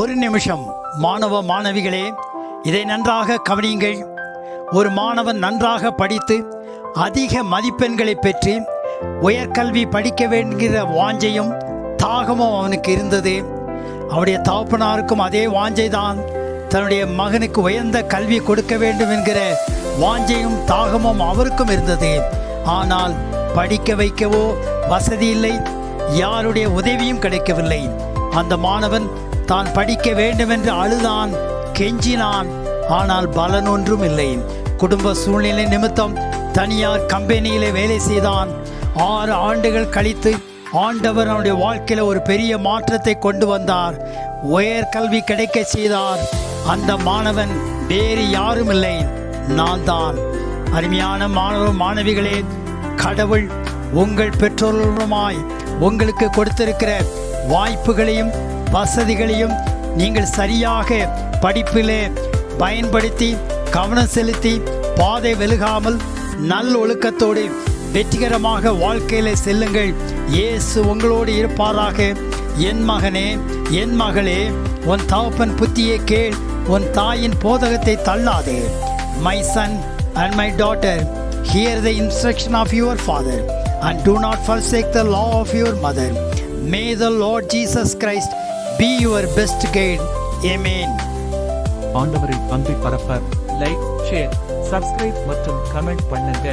ஒரு நிமிஷம். மாணவ மாணவிகளே இதை நன்றாக கவனியுங்கள். ஒரு மாணவன் நன்றாக படித்து அதிக மதிப்பெண்களை பெற்று உயர்கல்வி படிக்க வேண்டுகிற வாஞ்சையும் தாகமும் அவனுக்கு இருந்தது. அவருடைய தகப்பனாருக்கும் அதே வாஞ்சை தான் தன்னுடைய மகனுக்கு உயர்ந்த கல்வி கொடுக்க வேண்டும் என்கிற வாஞ்சையும் தாகமும் அவருக்கும் இருந்தது. ஆனால் படிக்க வைக்கவோ வசதி இல்லை. யாருடைய உதவியும் கிடைக்கவில்லை. அந்த மாணவன் தான் படிக்க வேண்டும் என்று அழுதான் கெஞ்சினான். ஆனால் பலன் ஒன்றும் இல்லை. குடும்ப சூழ்நிலை நிமித்தம் தனியார் கம்பெனியிலே வேலை செய்தான். ஆறு ஆண்டுகள் கழித்து ஆண்டவர் அவனுடைய வாழ்க்கையில் ஒரு பெரிய மாற்றத்தை கொண்டு வந்தார். உயர்கல்வி கிடைக்க செய்தார். அந்த மாணவன் வேறு யாரும் இல்லை. நான் தான். அருமையான மாணவ மாணவிகளே கடவுள் உங்கள் பெற்றோர்களுமாய் உங்களுக்கு கொடுத்திருக்கிற வாய்ப்புகளையும் வசதிகளையும் நீங்கள் சரியாக படிப்பிலே பயன்படுத்தி கவனம் செலுத்தி பாதை வெலுகாமல் நல் ஒழுக்கத்தோடு வெற்றிகரமாக வாழ்க்கையில் செல்லுங்கள். இயேசு உங்களோடு இருப்பாராக. என் மகனே என் மகளே உன் தகப்பன் புத்தியை கேள். உன் தாயின் போதகத்தை தள்ளாதே. My son and my daughter hear the instruction of your father and do not forsake the law of your mother may the Lord Jesus Christ be your best guide amen ஆண்டவரின் அன்பை பரப்ப லைக் ஷேர் சப்ஸ்கிரைப் மற்றும் comment பண்ணுங்க.